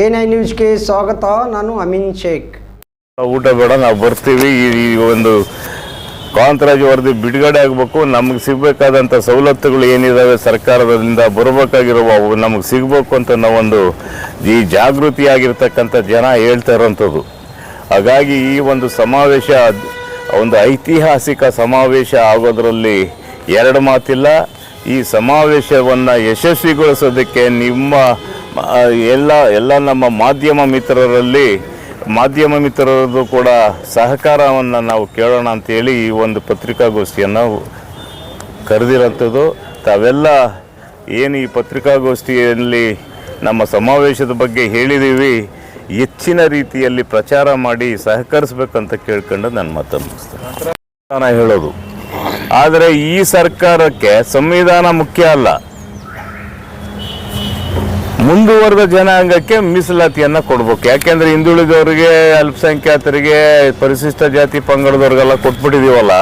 N I ನ್ಯೂಸ್ಗೆ ಸ್ವಾಗತ, ನಾನು ಅಮೀನ್ ಶೇಖ್. ಊಟ ಬೇಡ, ನಾವು ಬರ್ತೀವಿ. ಈ ಒಂದು ಕಾಂತರಾಜ್ ವರದಿ ಬಿಡುಗಡೆ ಆಗಬೇಕು. ನಮಗೆ ಸಿಗಬೇಕಾದಂಥ ಸವಲತ್ತುಗಳು ಏನಿದ್ದಾವೆ ಸರ್ಕಾರದಿಂದ ಬರಬೇಕಾಗಿರುವ ನಮಗೆ ಸಿಗಬೇಕು ಅಂತ ನಾವೊಂದು ಈ ಜಾಗೃತಿಯಾಗಿರ್ತಕ್ಕಂಥ ಜನ ಹೇಳ್ತಾ ಇರೋಂಥದ್ದು. ಹಾಗಾಗಿ ಈ ಒಂದು ಸಮಾವೇಶ, ಒಂದು ಐತಿಹಾಸಿಕ ಸಮಾವೇಶ ಆಗೋದರಲ್ಲಿ ಎರಡು ಮಾತಿಲ್ಲ. ಈ ಸಮಾವೇಶವನ್ನು ಯಶಸ್ವಿಗೊಳಿಸೋದಕ್ಕೆ ನಿಮ್ಮ ಎಲ್ಲ ಎಲ್ಲ ನಮ್ಮ ಮಾಧ್ಯಮ ಮಿತ್ರರಲ್ಲಿ, ಮಾಧ್ಯಮ ಮಿತ್ರರದ್ದು ಕೂಡ ಸಹಕಾರವನ್ನು ನಾವು ಕೇಳೋಣ ಅಂತೇಳಿ ಈ ಒಂದು ಪತ್ರಿಕಾಗೋಷ್ಠಿಯನ್ನು ಕರೆದಿರೋಂಥದ್ದು. ತಾವೆಲ್ಲ ಏನು ಈ ಪತ್ರಿಕಾಗೋಷ್ಠಿಯಲ್ಲಿ ನಮ್ಮ ಸಮಾವೇಶದ ಬಗ್ಗೆ ಹೇಳಿದ್ದೀವಿ, ಹೆಚ್ಚಿನ ರೀತಿಯಲ್ಲಿ ಪ್ರಚಾರ ಮಾಡಿ ಸಹಕರಿಸ್ಬೇಕಂತ ಕೇಳ್ಕೊಂಡು ನನ್ನ ಮಾತನ್ನು ನಾನು ಹೇಳೋದು. ಆದರೆ ಈ ಸರ್ಕಾರಕ್ಕೆ ಸಂವಿಧಾನ ಮುಖ್ಯ ಅಲ್ಲ. ಮುಂದುವರೆದ ಜನಾಂಗಕ್ಕೆ ಮೀಸಲಾತಿಯನ್ನ ಕೊಡ್ಬೇಕು. ಯಾಕೆಂದ್ರೆ ಹಿಂದುಳಿದವರಿಗೆ, ಅಲ್ಪಸಂಖ್ಯಾತರಿಗೆ, ಪರಿಶಿಷ್ಟ ಜಾತಿ ಪಂಗಡದವ್ರಿಗೆಲ್ಲ ಕೊಟ್ಬಿಟ್ಟಿದೀವಲ್ಲ,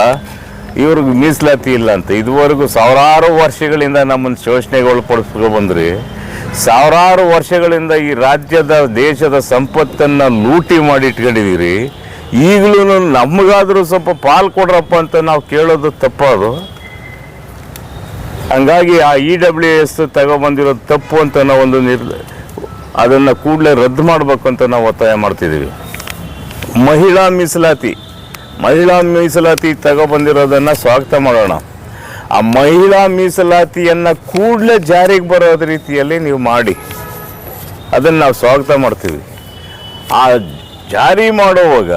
ಇವ್ರಿಗೆ ಮೀಸಲಾತಿ ಇಲ್ಲ ಅಂತ ಇದುವರೆಗೂ ಸಾವಿರಾರು ವರ್ಷಗಳಿಂದ ನಮ್ಮನ್ನು ಶೋಷಣೆಗೆ ಒಳಪಡಿಸ್ಕೊ ಬಂದ್ರಿ. ಸಾವಿರಾರು ವರ್ಷಗಳಿಂದ ಈ ರಾಜ್ಯದ, ದೇಶದ ಸಂಪತ್ತನ್ನ ಲೂಟಿ ಮಾಡಿ ಇಟ್ಕೊಂಡಿದೀರಿ. ಈಗಲೂ ನಮಗಾದ್ರೂ ಸ್ವಲ್ಪ ಪಾಲು ಕೊಡ್ರಪ್ಪ ಅಂತ ನಾವು ಕೇಳೋದು ತಪ್ಪದು. ಹಂಗಾಗಿ ಆ ಇ ಡಬ್ಲ್ಯೂ ಎಸ್ ತಗೊಬಂದಿರೋದು ತಪ್ಪು ಅಂತ ನಾವು ಒಂದು ನಿರ್ ಅದನ್ನು ಕೂಡಲೇ ರದ್ದು ಮಾಡಬೇಕು ಅಂತ ನಾವು ಒತ್ತಾಯ ಮಾಡ್ತಿದ್ದೀವಿ. ಮಹಿಳಾ ಮೀಸಲಾತಿ ಮಹಿಳಾ ಮೀಸಲಾತಿ ತಗೊಬಂದಿರೋದನ್ನು ಸ್ವಾಗತ ಮಾಡೋಣ. ಆ ಮಹಿಳಾ ಮೀಸಲಾತಿಯನ್ನು ಕೂಡಲೇ ಜಾರಿಗೆ ಬರೋದ ರೀತಿಯಲ್ಲಿ ನೀವು ಮಾಡಿ. ಅದನ್ನು ನಾವು ಸ್ವಾಗತ ಮಾಡ್ತೀವಿ. ಆ ಜಾರಿ ಮಾಡುವಾಗ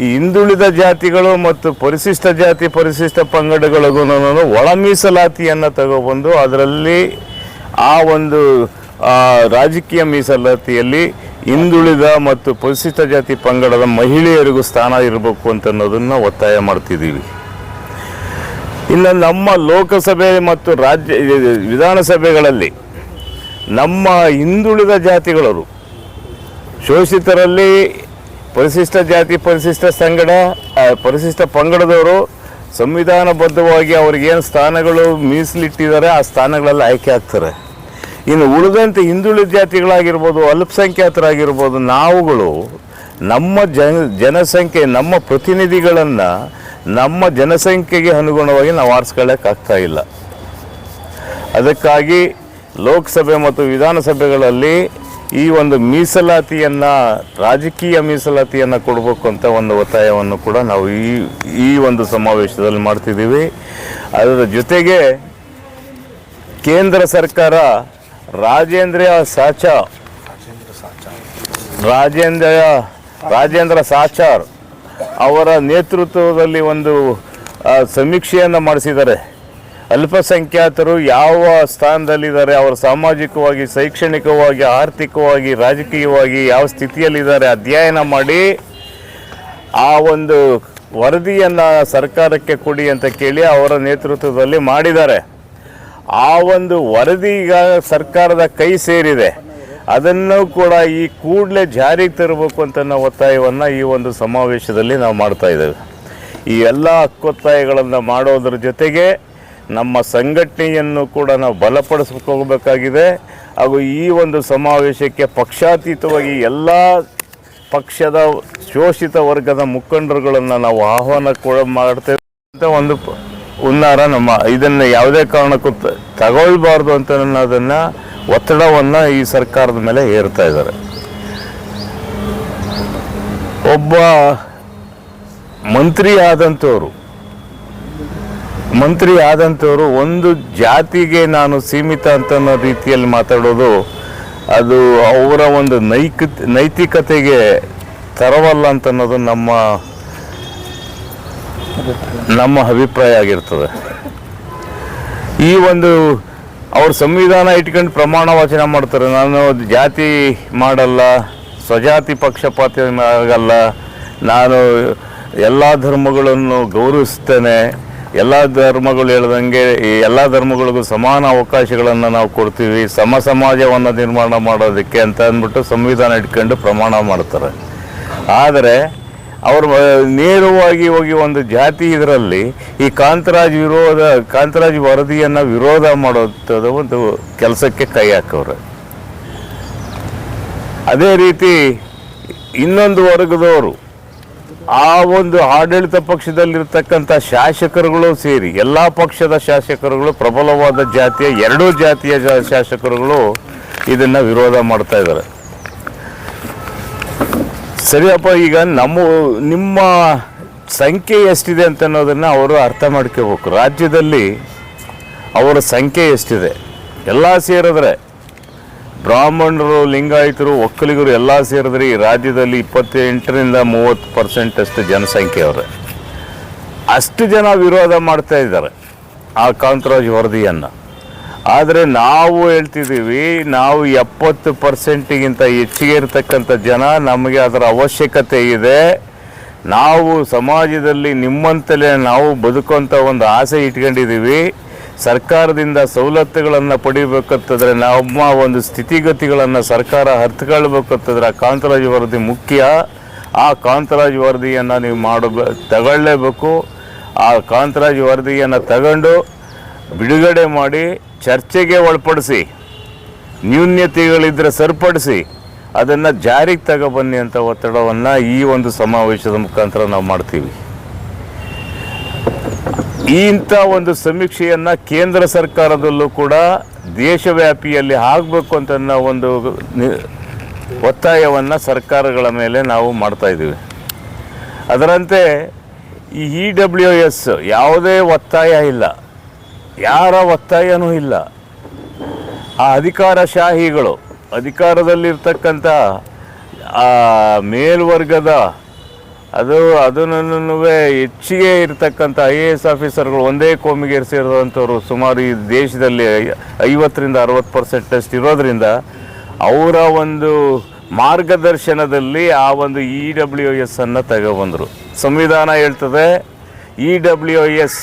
ಈ ಹಿಂದುಳಿದ ಜಾತಿಗಳು ಮತ್ತು ಪರಿಶಿಷ್ಟ ಜಾತಿ, ಪರಿಶಿಷ್ಟ ಪಂಗಡಗಳಿಗೂ ಒಳ ಮೀಸಲಾತಿಯನ್ನು ತಗೊಬಂದು ಅದರಲ್ಲಿ ಆ ಒಂದು ರಾಜಕೀಯ ಮೀಸಲಾತಿಯಲ್ಲಿ ಹಿಂದುಳಿದ ಮತ್ತು ಪರಿಶಿಷ್ಟ ಜಾತಿ ಪಂಗಡದ ಮಹಿಳೆಯರಿಗೂ ಸ್ಥಾನ ಇರಬೇಕು ಅಂತ ಅನ್ನೋದನ್ನು ಒತ್ತಾಯ ಮಾಡ್ತಿದ್ದೀವಿ. ಇನ್ನು ನಮ್ಮ ಲೋಕಸಭೆ ಮತ್ತು ರಾಜ್ಯ ವಿಧಾನಸಭೆಗಳಲ್ಲಿ ನಮ್ಮ ಹಿಂದುಳಿದ ಜಾತಿಗಳವರು ಶೋಷಿತರಲ್ಲಿ ಪರಿಶಿಷ್ಟ ಜಾತಿ, ಪರಿಶಿಷ್ಟ ಸಂಗಡ ಪರಿಶಿಷ್ಟ ಪಂಗಡದವರು ಸಂವಿಧಾನಬದ್ಧವಾಗಿ ಅವ್ರಿಗೇನು ಸ್ಥಾನಗಳು ಮೀಸಲಿಟ್ಟಿದ್ದಾರೆ ಆ ಸ್ಥಾನಗಳಲ್ಲಿ ಆಯ್ಕೆ ಆಗ್ತಾರೆ. ಇನ್ನು ಉಳಿದಂತೆ ಹಿಂದುಳಿದ ಜಾತಿಗಳಾಗಿರ್ಬೋದು, ಅಲ್ಪಸಂಖ್ಯಾತರಾಗಿರ್ಬೋದು, ನಾವುಗಳು ನಮ್ಮ ಜನ, ಜನಸಂಖ್ಯೆ, ನಮ್ಮ ಪ್ರತಿನಿಧಿಗಳನ್ನು ನಮ್ಮ ಜನಸಂಖ್ಯೆಗೆ ಅನುಗುಣವಾಗಿ ನಾವು ಆರಿಸ್ಕೊಳ್ಳೋಕ್ಕಾಗ್ತಾ ಇಲ್ಲ. ಅದಕ್ಕಾಗಿ ಲೋಕಸಭೆ ಮತ್ತು ವಿಧಾನಸಭೆಗಳಲ್ಲಿ ಈ ಒಂದು ಮೀಸಲಾತಿಯನ್ನು, ರಾಜಕೀಯ ಮೀಸಲಾತಿಯನ್ನು ಕೊಡಬೇಕು ಅಂತ ಒಂದು ಒತ್ತಾಯವನ್ನು ಕೂಡ ನಾವು ಈ ಈ ಒಂದು ಸಮಾವೇಶದಲ್ಲಿ ಮಾಡ್ತಿದ್ದೀವಿ. ಅದರ ಜೊತೆಗೆ ಕೇಂದ್ರ ಸರ್ಕಾರ ರಾಜೇಂದ್ರ ಸಾಚಾರ್ ರಾಜೇಂದ್ರ ರಾಜೇಂದ್ರ ಸಾಚಾರ್ ಅವರ ನೇತೃತ್ವದಲ್ಲಿ ಒಂದು ಸಮೀಕ್ಷೆಯನ್ನು ಮಾಡಿಸಿದ್ದಾರೆ. ಅಲ್ಪಸಂಖ್ಯಾತರು ಯಾವ ಸ್ಥಾನದಲ್ಲಿದ್ದಾರೆ, ಅವರು ಸಾಮಾಜಿಕವಾಗಿ, ಶೈಕ್ಷಣಿಕವಾಗಿ, ಆರ್ಥಿಕವಾಗಿ, ರಾಜಕೀಯವಾಗಿ ಯಾವ ಸ್ಥಿತಿಯಲ್ಲಿದ್ದಾರೆ ಅಧ್ಯಯನ ಮಾಡಿ ಆ ಒಂದು ವರದಿಯನ್ನು ಸರ್ಕಾರಕ್ಕೆ ಕೊಡಿ ಅಂತ ಕೇಳಿ ಅವರ ನೇತೃತ್ವದಲ್ಲಿ ಮಾಡಿದ್ದಾರೆ. ಆ ಒಂದು ವರದಿ ಈಗ ಸರ್ಕಾರದ ಕೈ ಸೇರಿದೆ. ಅದನ್ನು ಕೂಡ ಈ ಕೂಡಲೇ ಜಾರಿಗೆ ತರಬೇಕು ಅಂತ ನಾವು ಒತ್ತಾಯವನ್ನು ಈ ಒಂದು ಸಮಾವೇಶದಲ್ಲಿ ನಾವು ಮಾಡ್ತಾ ಇದ್ದೇವೆ. ಈ ಎಲ್ಲ ಹಕ್ಕೊತ್ತಾಯಗಳನ್ನು ಮಾಡೋದ್ರ ಜೊತೆಗೆ ನಮ್ಮ ಸಂಘಟನೆಯನ್ನು ಕೂಡ ನಾವು ಬಲಪಡಿಸ್ಕೋಬೇಕಾಗಿದೆ ಹಾಗೂ ಈ ಒಂದು ಸಮಾವೇಶಕ್ಕೆ ಪಕ್ಷಾತೀತವಾಗಿ ಎಲ್ಲ ಪಕ್ಷದ ಶೋಷಿತ ವರ್ಗದ ಮುಖಂಡರುಗಳನ್ನು ನಾವು ಆಹ್ವಾನ ಕೂಡ ಮಾಡ್ತೇವೆ ಅಂತ ಒಂದು ಹುನ್ನಾರ ನಮ್ಮ ಇದನ್ನು ಯಾವುದೇ ಕಾರಣಕ್ಕೂ ತಗೊಳ್ಬಾರ್ದು ಅಂತ ಅನ್ನೋದನ್ನು ಒತ್ತಡವನ್ನು ಈ ಸರ್ಕಾರದ ಮೇಲೆ ಹೇರ್ತಾ ಇದ್ದಾರೆ. ಒಬ್ಬ ಮಂತ್ರಿ ಆದಂಥವ್ರು ಮಂತ್ರಿ ಆದಂಥವರು ಒಂದು ಜಾತಿಗೆ ನಾನು ಸೀಮಿತ ಅಂತ ರೀತಿಯಲ್ಲಿ ಮಾತಾಡೋದು, ಅದು ಅವರ ಒಂದು ನೈಕ, ನೈತಿಕತೆಗೆ ತರವಲ್ಲ ಅಂತ ಅನ್ನೋದು ನಮ್ಮ ನಮ್ಮ ಅಭಿಪ್ರಾಯ ಆಗಿರ್ತದೆ. ಈ ಒಂದು ಅವ್ರ ಸಂವಿಧಾನ ಇಟ್ಕೊಂಡು ಪ್ರಮಾಣ ವಚನ ಮಾಡ್ತಾರೆ. ನಾನು ಜಾತಿ ಮಾಡಲ್ಲ, ಸ್ವಜಾತಿ ಪಕ್ಷಪಾತಿ ಆಗಲ್ಲ, ನಾನು ಎಲ್ಲ ಧರ್ಮಗಳನ್ನು ಗೌರವಿಸ್ತೇನೆ ಎಲ್ಲ ಧರ್ಮಗಳು ಹೇಳ್ದಂಗೆ ಈ ಎಲ್ಲ ಧರ್ಮಗಳಿಗೂ ಸಮಾನ ಅವಕಾಶಗಳನ್ನು ನಾವು ಕೊಡ್ತೀವಿ. ಸಮ ಸಮಾಜವನ್ನು ನಿರ್ಮಾಣ ಮಾಡೋದಕ್ಕೆ ಅಂತ ಅಂದ್ಬಿಟ್ಟು ಸಂವಿಧಾನ ಇಟ್ಕೊಂಡು ಪ್ರಮಾಣ ಮಾಡ್ತಾರೆ. ಆದರೆ ಅವರು ನೇರವಾಗಿ ಹೋಗಿ ಒಂದು ಜಾತಿ ಇದರಲ್ಲಿ ಈ ಕಾಂತರಾಜ್ ವಿರೋಧ, ಕಾಂತರಾಜ್ ವರದಿಯನ್ನು ವಿರೋಧ ಮಾಡೋದು ಒಂದು ಕೆಲಸಕ್ಕೆ ಕೈ ಹಾಕವ್ರೆ. ಅದೇ ರೀತಿ ಇನ್ನೊಂದು ವರ್ಗದವರು ಆ ಒಂದು ಆಡಳಿತ ಪಕ್ಷದಲ್ಲಿರ್ತಕ್ಕಂಥ ಶಾಸಕರುಗಳು ಸೇರಿ, ಎಲ್ಲ ಪಕ್ಷದ ಶಾಸಕರುಗಳು, ಪ್ರಬಲವಾದ ಜಾತಿಯ, ಎರಡೂ ಜಾತಿಯ ಶಾಸಕರುಗಳು ಇದನ್ನು ವಿರೋಧ ಮಾಡ್ತಾ ಇದ್ದಾರೆ. ಸರಿಯಪ್ಪ ಈಗ ನಮ್ಮ, ನಿಮ್ಮ ಸಂಖ್ಯೆ ಎಷ್ಟಿದೆ ಅಂತ ಅನ್ನೋದನ್ನು ಅವರು ಅರ್ಥ ಮಾಡ್ಕೋಬೇಕು. ರಾಜ್ಯದಲ್ಲಿ ಅವರ ಸಂಖ್ಯೆ ಎಷ್ಟಿದೆ? ಎಲ್ಲ ಸೇರಿದ್ರೆ ಬ್ರಾಹ್ಮಣರು, ಲಿಂಗಾಯಿತರು, ಒಕ್ಕಲಿಗರು ಎಲ್ಲ ಸೇರಿದ್ರೆ ಈ ರಾಜ್ಯದಲ್ಲಿ ಇಪ್ಪತ್ತೆಂಟರಿಂದ ಮೂವತ್ತು ಪರ್ಸೆಂಟ್ ಅಷ್ಟು ಜನಸಂಖ್ಯೆ ಅವರೇ ಅಷ್ಟು ಜನ ವಿರೋಧ ಮಾಡ್ತಾ ಇದ್ದಾರೆ ಆ ಕಾಂತರಾಜ್ ವರದಿಯನ್ನು. ಆದರೆ ನಾವು ಹೇಳ್ತಿದ್ದೀವಿ, ನಾವು ಎಪ್ಪತ್ತು ಪರ್ಸೆಂಟಿಗಿಂತ ಹೆಚ್ಚಿಗೆ ಇರತಕ್ಕಂಥ ಜನ ನಮಗೆ ಅದರ ಅವಶ್ಯಕತೆ ಇದೆ. ನಾವು ಸಮಾಜದಲ್ಲಿ ನಿಮ್ಮಂತಲೇ ನಾವು ಬದುಕುವಂಥ ಒಂದು ಆಸೆ ಇಟ್ಕೊಂಡಿದ್ದೀವಿ. ಸರ್ಕಾರದಿಂದ ಸವಲತ್ತುಗಳನ್ನು ಪಡಿಬೇಕಂತಂದರೆ ನಮ್ಮ ಒಂದು ಸ್ಥಿತಿಗತಿಗಳನ್ನು ಸರ್ಕಾರ ಹತ್ಕೊಳ್ಬೇಕಂತಂದ್ರೆ ಆ ಕಾಂತರಾಜ್ ವರದಿ ಮುಖ್ಯ. ಆ ಕಾಂತರಾಜ್ ವರದಿಯನ್ನು ನೀವು ಮಾಡಬೇ ತಗೊಳ್ಳೇಬೇಕು. ಆ ಕಾಂತರಾಜ್ ವರದಿಯನ್ನು ತಗೊಂಡು ಬಿಡುಗಡೆ ಮಾಡಿ ಚರ್ಚೆಗೆ ಒಳಪಡಿಸಿ ನ್ಯೂನ್ಯತೆಗಳಿದ್ದರೆ ಸರಿಪಡಿಸಿ ಅದನ್ನು ಜಾರಿಗೆ ತಗೊಬನ್ನಿ ಅಂತ ಒತ್ತಡವನ್ನು ಈ ಒಂದು ಸಮಾವೇಶದ ಮುಖಾಂತರ ನಾವು ಮಾಡ್ತೀವಿ. ಇಂಥ ಒಂದು ಸಮೀಕ್ಷೆಯನ್ನು ಕೇಂದ್ರ ಸರ್ಕಾರದಲ್ಲೂ ಕೂಡ ದೇಶವ್ಯಾಪಿಯಲ್ಲಿ ಆಗಬೇಕು ಅಂತ ಒಂದು ಒತ್ತಾಯವನ್ನು ಸರ್ಕಾರಗಳ ಮೇಲೆ ನಾವು ಮಾಡ್ತಾ ಇದ್ದೀವಿ. ಅದರಂತೆ ಈ ಇ ಡಬ್ಲ್ಯೂ ಎಸ್ ಯಾವುದೇ ಒತ್ತಾಯ ಇಲ್ಲ. ಯಾರ ಒತ್ತಾಯನೂ ಇಲ್ಲ. ಆ ಅಧಿಕಾರಶಾಹಿಗಳು, ಅಧಿಕಾರದಲ್ಲಿರ್ತಕ್ಕಂಥ ಆ ಮೇಲ್ವರ್ಗದ ಅದು ಅದನ್ನು ಹೆಚ್ಚಿಗೆ ಇರತಕ್ಕಂಥ ಐ ಎ ಎಸ್ ಆಫೀಸರ್ಗಳು ಒಂದೇ ಕೋಮಿಗೆ ಸೇರಿದಂಥವ್ರು ಸುಮಾರು ಈ ದೇಶದಲ್ಲಿ ಐವತ್ತರಿಂದ ಅರವತ್ತು ಪರ್ಸೆಂಟಷ್ಟು ಇರೋದ್ರಿಂದ ಅವರ ಒಂದು ಮಾರ್ಗದರ್ಶನದಲ್ಲಿ ಆ ಒಂದು ಇ ಡಬ್ಲ್ಯೂ ಎಸ್ ಅನ್ನು ತಗೊಬಂದರು. ಸಂವಿಧಾನ ಹೇಳ್ತದೆ E W S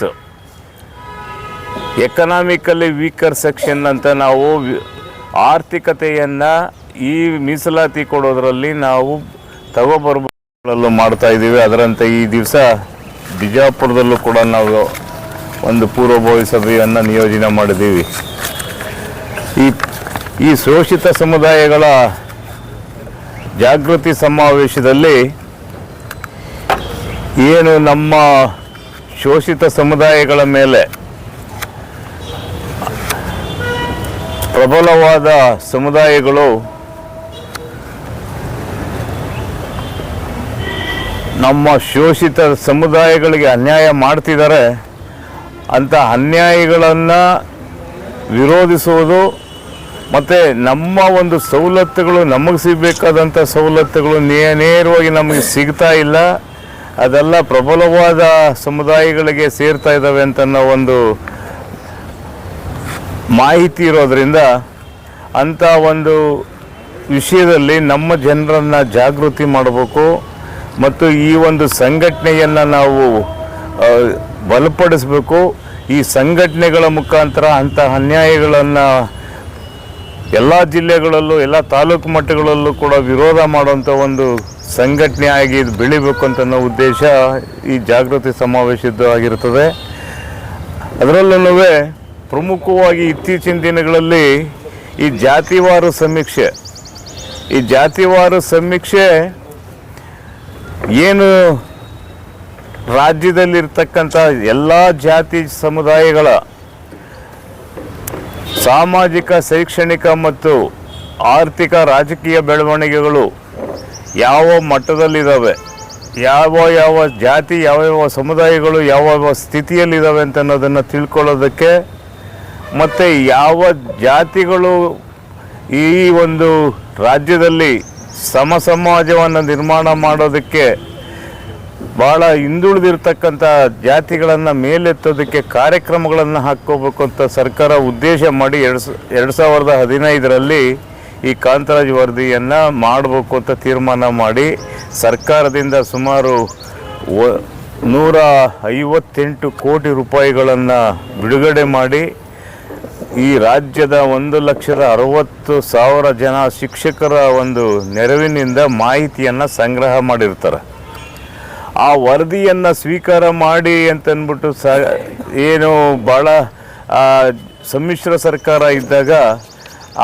economically weaker section ಅಂತ ನಾವು ಆರ್ಥಿಕತೆಯನ್ನು ಈ ಮೀಸಲಾತಿ ಕೊಡೋದರಲ್ಲಿ ನಾವು ತಗೋಬರ್ಬಲ್ಲೂ ಮಾಡ್ತಾ ಇದ್ದೀವಿ. ಅದರಂತೆ ಈ ದಿವಸ ಬಿಜಾಪುರದಲ್ಲೂ ಕೂಡ ನಾವು ಒಂದು ಪೂರ್ವಭಾವಿ ಸಭೆಯನ್ನು ನಿಯೋಜನೆ ಮಾಡಿದ್ದೀವಿ. ಈ ಈ ಶೋಷಿತ ಸಮುದಾಯಗಳ ಜಾಗೃತಿ ಸಮಾವೇಶದಲ್ಲಿ ಏನು ನಮ್ಮ ಶೋಷಿತ ಸಮುದಾಯಗಳ ಮೇಲೆ ಪ್ರಬಲವಾದ ಸಮುದಾಯಗಳು ನಮ್ಮ ಶೋಷಿತ ಸಮುದಾಯಗಳಿಗೆ ಅನ್ಯಾಯ ಮಾಡ್ತಿದ್ದಾರೆ ಅಂಥ ಅನ್ಯಾಯಗಳನ್ನು ವಿರೋಧಿಸುವುದು ಮತ್ತು ನಮ್ಮ ಒಂದು ಸವಲತ್ತುಗಳು ನಮಗೆ ಸಿಗಬೇಕಾದಂಥ ಸವಲತ್ತುಗಳು ನೇರವಾಗಿ ನಮಗೆ ಸಿಗ್ತಾ ಇಲ್ಲ. ಅದೆಲ್ಲ ಪ್ರಬಲವಾದ ಸಮುದಾಯಗಳಿಗೆ ಸೇರ್ತಾ ಇದ್ದಾವೆ ಅಂತನ್ನೋ ಒಂದು ಮಾಹಿತಿ ಇರೋದರಿಂದ ಅಂಥ ಒಂದು ವಿಷಯದಲ್ಲಿ ನಮ್ಮ ಜನರನ್ನು ಜಾಗೃತಿ ಮಾಡಬೇಕು. ಮತ್ತು ಈ ಒಂದು ಸಂಘಟನೆಯನ್ನು ನಾವು ಬಲಪಡಿಸಬೇಕು. ಈ ಸಂಘಟನೆಗಳ ಮುಖಾಂತರ ಅಂತಹ ಅನ್ಯಾಯಗಳನ್ನು ಎಲ್ಲ ಜಿಲ್ಲೆಗಳಲ್ಲೂ, ಎಲ್ಲ ತಾಲೂಕು ಮಟ್ಟಗಳಲ್ಲೂ ಕೂಡ ವಿರೋಧ ಮಾಡುವಂಥ ಒಂದು ಸಂಘಟನೆ ಆಗಿ ಇದು ಬೆಳಿಬೇಕು ಅಂತ ಅನ್ನೋ ಉದ್ದೇಶ ಈ ಜಾಗೃತಿ ಸಮಾವೇಶದ್ದು ಆಗಿರ್ತದೆ. ಅದರಲ್ಲೂ ಪ್ರಮುಖವಾಗಿ ಇತ್ತೀಚಿನ ದಿನಗಳಲ್ಲಿ ಈ ಜಾತಿವಾರು ಸಮೀಕ್ಷೆ, ಈ ಜಾತಿವಾರು ಸಮೀಕ್ಷೆ ಏನು ರಾಜ್ಯದಲ್ಲಿರ್ತಕ್ಕಂಥ ಎಲ್ಲ ಜಾತಿ ಸಮುದಾಯಗಳ ಸಾಮಾಜಿಕ, ಶೈಕ್ಷಣಿಕ ಮತ್ತು ಆರ್ಥಿಕ ರಾಜಕೀಯ ಬೆಳವಣಿಗೆಗಳು ಯಾವ ಮಟ್ಟದಲ್ಲಿದ್ದಾವೆ? ಯಾವ ಯಾವ ಜಾತಿ, ಯಾವ ಯಾವ ಸಮುದಾಯಗಳು, ಯಾವ ಯಾವ ಸ್ಥಿತಿಯಲ್ಲಿದ್ದಾವೆ ಅಂತ ಅನ್ನೋದನ್ನು ತಿಳ್ಕೊಳ್ಳೋದಕ್ಕೆ ಮತ್ತು ಯಾವ ಜಾತಿಗಳು ಈ ಒಂದು ರಾಜ್ಯದಲ್ಲಿ ಸಮ ಸಮಾಜವನ್ನು ನಿರ್ಮಾಣ ಮಾಡೋದಕ್ಕೆ ಭಾಳ ಹಿಂದುಳಿದಿರ್ತಕ್ಕಂಥ ಜಾತಿಗಳನ್ನು ಮೇಲೆತ್ತೋದಕ್ಕೆ ಕಾರ್ಯಕ್ರಮಗಳನ್ನು ಹಾಕ್ಕೋಬೇಕು ಅಂತ ಸರ್ಕಾರ ಉದ್ದೇಶ ಮಾಡಿ ಎರಡು ಎರಡು ಸಾವಿರದ ಹದಿನೈದರಲ್ಲಿ ಈ ಕಾಂತರಾಜ್ ವರದಿಯನ್ನು ಮಾಡಬೇಕು ಅಂತ ತೀರ್ಮಾನ ಮಾಡಿ ಸರ್ಕಾರದಿಂದ ಸುಮಾರು ನೂರ ಐವತ್ತೆಂಟು ಕೋಟಿ ರೂಪಾಯಿಗಳನ್ನು ಬಿಡುಗಡೆ ಮಾಡಿ ಈ ರಾಜ್ಯದ ಒಂದು ಲಕ್ಷದ ಅರವತ್ತು ಸಾವಿರ ಜನ ಶಿಕ್ಷಕರ ಒಂದು ನೆರವಿನಿಂದ ಮಾಹಿತಿಯನ್ನು ಸಂಗ್ರಹ ಮಾಡಿರ್ತಾರೆ. ಆ ವರದಿಯನ್ನು ಸ್ವೀಕಾರ ಮಾಡಿ ಅಂತಂದ್ಬಿಟ್ಟು ಸ, ಏನು ಭಾಳ ಸಮ್ಮಿಶ್ರ ಸರ್ಕಾರ ಇದ್ದಾಗ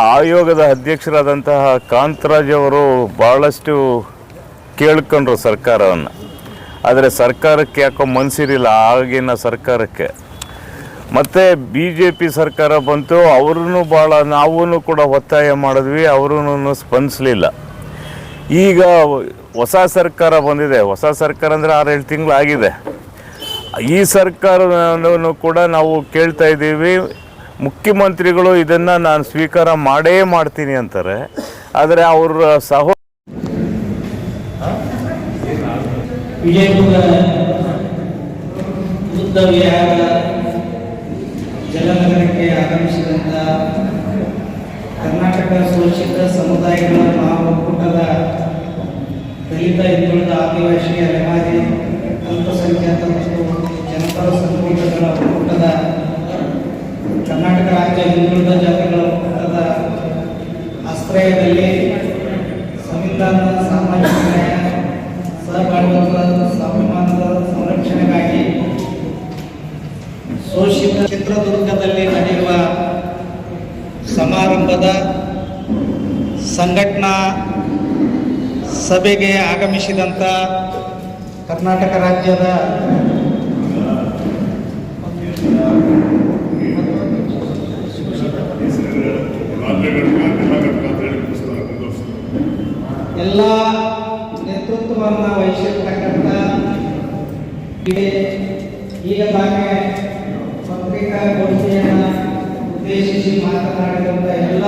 ಆಯೋಗದ ಅಧ್ಯಕ್ಷರಾದಂತಹ ಕಾಂತರಾಜ್ ಅವರು ಭಾಳಷ್ಟು ಕೇಳ್ಕೊಂಡ್ರು ಸರ್ಕಾರವನ್ನು. ಆದರೆ ಸರ್ಕಾರಕ್ಕೆ ಯಾಕೋ ಮನಸ್ಸಿರಿಲ್ಲ ಆಗಿನ ಸರ್ಕಾರಕ್ಕೆ. ಮತ್ತು ಬಿ ಜೆ ಪಿ ಸರ್ಕಾರ ಬಂತು ಅವ್ರೂ ಭಾಳ ನಾವೂ ಕೂಡ ಒತ್ತಾಯ ಮಾಡಿದ್ವಿ ಅವರೂ ಸ್ಪಂದಿಸಲಿಲ್ಲ. ಈಗ ಹೊಸ ಸರ್ಕಾರ ಬಂದಿದೆ, ಹೊಸ ಸರ್ಕಾರ ಅಂದರೆ ಆರೇಳು ತಿಂಗಳು ಆಗಿದೆ. ಈ ಸರ್ಕಾರವನ್ನು ಕೂಡ ನಾವು ಕೇಳ್ತಾ ಇದ್ದೀವಿ, ಮುಖ್ಯಮಂತ್ರಿಗಳು ಇದನ್ನು ನಾನು ಸ್ವೀಕಾರ ಮಾಡೇ ಮಾಡ್ತೀನಿ ಅಂತಾರೆ, ಆದರೆ ಅವರ ಸಹೋ ವಿಜಯಪುರ ಆಗಮಿಸಿದಂಥ ಕರ್ನಾಟಕ ಶೋಷಿತ ಸಮುದಾಯಗಳ ಮಹಾಒಕ್ಕೂಟದ ದಲಿತ ಹಿಂದುಳಿದ ಆದಿವಾಸಿ ಅಲೆಮಾರಿ ಅಲ್ಪಸಂಖ್ಯಾತ ಮತ್ತು ಜನಪರ ಸಂಘಟನೆಗಳ ಒಕ್ಕೂಟದ ಕರ್ನಾಟಕ ರಾಜ್ಯ ಹಿಂದುಳಿದ ಜಾತಿಗಳ ಒಕ್ಕೂಟದ ಆಶ್ರಯದಲ್ಲಿ ಸಂವಿಧಾನ ಸಾಮಾಜಿಕ ನ್ಯಾಯ ಸಹಬಾಳ್ವೆ ಸ್ವಾಭಿಮಾನದ ಸಂರಕ್ಷಣೆಗಾಗಿ ಶೋಷಿತ ಚಿತ್ರದುರ್ಗದಲ್ಲಿ ನಡೆಯುವ ಸಮಾರಂಭದ ಸಂಘಟನಾ ಸಭೆಗೆ ಆಗಮಿಸಿದಂಥ ಕರ್ನಾಟಕ ರಾಜ್ಯದ ಎಲ್ಲ ನೇತೃತ್ವವನ್ನು ವಹಿಸಿರ್ತಕ್ಕಂಥ ಈಗ ತಾನೇ ಪತ್ರಿಕಾಗೋಷ್ಠಿಯನ್ನು ಉದ್ದೇಶಿಸಿ ಮಾತನಾಡಿದಂಥ ಎಲ್ಲ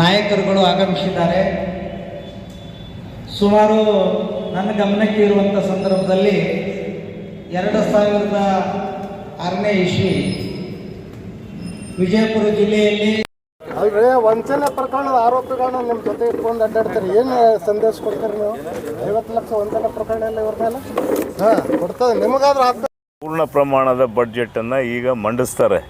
ನಾಯಕರುಗಳು ಆಗಮಿಸಿದ್ದಾರೆ. ಸುಮಾರು ನನ್ನ ಗಮನಕ್ಕೆ ಇರುವಂಥ ಸಂದರ್ಭದಲ್ಲಿ ಎರಡು ಸಾವಿರದ ಆರನೇ ಇಸ್ವಿ ವಿಜಯಪುರ ಜಿಲ್ಲೆಯಲ್ಲಿ ಅಲ್ರಿ ವಂಚನೆ ಪ್ರಕರಣದ ಆರೋಪಿಗಳನ್ನ ನಿಮ್ಮ ಜೊತೆ ಇಟ್ಕೊಂಡು ಅಡ್ಡಾಡ್ತಾರೆ. ಏನು ಸಂದೇಶ ಕೊಡ್ತೀರಿ ನೀವು? ಐವತ್ತು ಲಕ್ಷ ವಂಚನೆ ಪ್ರಕರಣ ಎಲ್ಲ ಇವ್ರ ಮೇಲೆ? ಹಾಂ ಕೊಡ್ತದೆ ನಿಮಗಾದ್ರೂ ಹಾಕ್ತಾರೆ ಪೂರ್ಣ ಪ್ರಮಾಣದ ಬಡ್ಜೆಟನ್ನು ಈಗ ಮಂಡಿಸ್ತಾರೆ.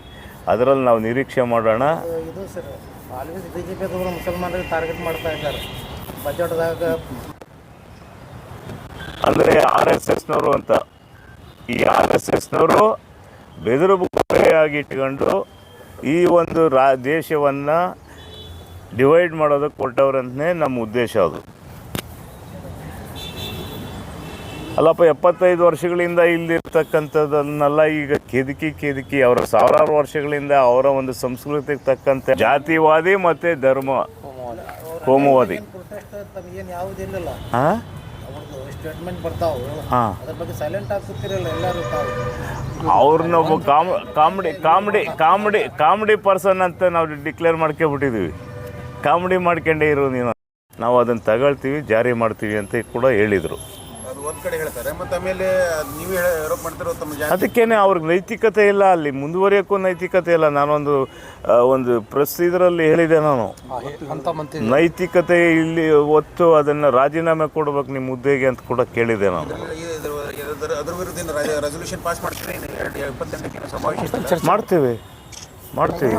ಅದರಲ್ಲಿ ನಾವು ನಿರೀಕ್ಷೆ ಮಾಡೋಣ. ಇದು ಸರ್. ಆಲ್ವೇಸ್ ಬಿ ಜೆ ಮುಸಲ್ಮಾನರಿಗೆ ಟಾರ್ಗೆಟ್ ಮಾಡ್ತಾ ಇದ್ದಾರೆ. ಬಜೆಟ್ದಾಗ ಅಂದರೆ ಆರ್ ಎಸ್ ಎಸ್ನವರು ಅಂತ. ಈ ಆರ್ ಎಸ್ ಎಸ್ನವರು ಬೆದರು ಇಟ್ಕೊಂಡು ಈ ಒಂದು ರಾ ದೇಶವನ್ನು ಡಿವೈಡ್ ಮಾಡೋದಕ್ಕೆ ಕೊಟ್ಟವ್ರಂತಲೇ ನಮ್ಮ ಉದ್ದೇಶ ಅದು. ಅಲ್ಲಪ್ಪ, ಎಪ್ಪತ್ತೈದು ವರ್ಷಗಳಿಂದ ಇಲ್ಲಿರ್ತಕ್ಕಂಥದ್ದನ್ನೆಲ್ಲ ಈಗ ಕೆದಕಿ ಕೆದಕಿ ಅವರ ಸಾವಿರಾರು ವರ್ಷಗಳಿಂದ ಅವರ ಒಂದು ಸಂಸ್ಕೃತಿಗೆ ತಕ್ಕಂತೆ ಜಾತಿವಾದಿ ಮತ್ತು ಧರ್ಮ ಕೋಮುವಾದಿ ಅವ್ರನ್ನ ಒಬ್ಬ com, comedy comedy comedy comedy person ಅಂತ ನಾವು ಡಿಕ್ಲೇರ್ ಮಾಡ್ಕೊಬಿಟ್ಟಿದ್ದೀವಿ ಕಾಮಿಡಿ ಮಾಡ್ಕೊಂಡೇ ಇರು ನೀನು. ನಾವು ಅದನ್ನು ತಗೊಳ್ತೀವಿ, ಜಾರಿ ಮಾಡ್ತೀವಿ ಅಂತ ಕೂಡ ಹೇಳಿದರು. ಒಂದ್ ಕಡೆ ಹೇಳ್ತಾರೆ ಮತ್ತೆ ಆಮೇಲೆ ನೀವು ಆರೋಪ ಮಾಡ್ತಿರೋ ತಮ್ಮ ಜಾತಿ. ಅದಕ್ಕೇನೆ ಅವ್ರಿಗೆ ನೈತಿಕತೆ ಇಲ್ಲ ಅಲ್ಲಿ ಮುಂದುವರಿಯೋಕ್ಕೂ ನೈತಿಕತೆ ಇಲ್ಲ. ನಾನೊಂದು ಆ, ಒಂದು ಪ್ರೆಸ್ ಇದರಲ್ಲಿ ಹೇಳಿದೆ ನಾನು. ನೈತಿಕತೆ ಇಲ್ಲಿ ಒತ್ತು ಅದನ್ನು ರಾಜೀನಾಮೆ ಕೊಡ್ಬೇಕು ನಿಮ್ಮ ಹುದ್ದೆಗೆ ಅಂತ ಕೂಡ ಕೇಳಿದೆ ನಾನು. ಇದ್ರ- ಇದ್ರ- ಅದ್ರ ವಿರುದ್ಧ ರೆಸೊಲ್ಯೂಷನ್ ಪಾಸ್ ಮಾಡ್ತೀರಿ ಎರಡು ಇಪ್ಪತ್ತೆಂಟಕ್ಕೆ ಸಮಾವೇಶ ಮಾಡ್ತೀವಿ. ಮಾಡ್ತೀವಿ.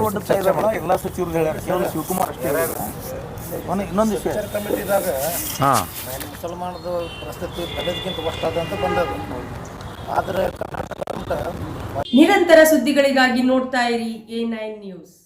ಎಲ್ಲ ಸಚಿವರು ಹೇಳ್ಯಾರ. ಕೇವಲ ಶಿವಕುಮಾರ್ ಅಷ್ಟೇ. ಇನ್ನೊಂದು ವಿಷಯ. ಕಮಿಟಿದಾಗ ಹಾಂ. ಮುಸಲ್ಮಾನದ ಪರಿಸ್ಥಿತಿ ತಲೆದಕ್ಕಿಂತ ವರ್ಷ ಅಂತ ಬಂದದ್ದು. ಆದರೆ ಕರ್ನಾಟಕ ಅಂತ ನಿರಂತರ ಸುದ್ದಿಗಳಿಗಾಗಿ ನೋಡ್ತಾ ಇರಿ ಎ ನೈನ್ ನ್ಯೂಸ್.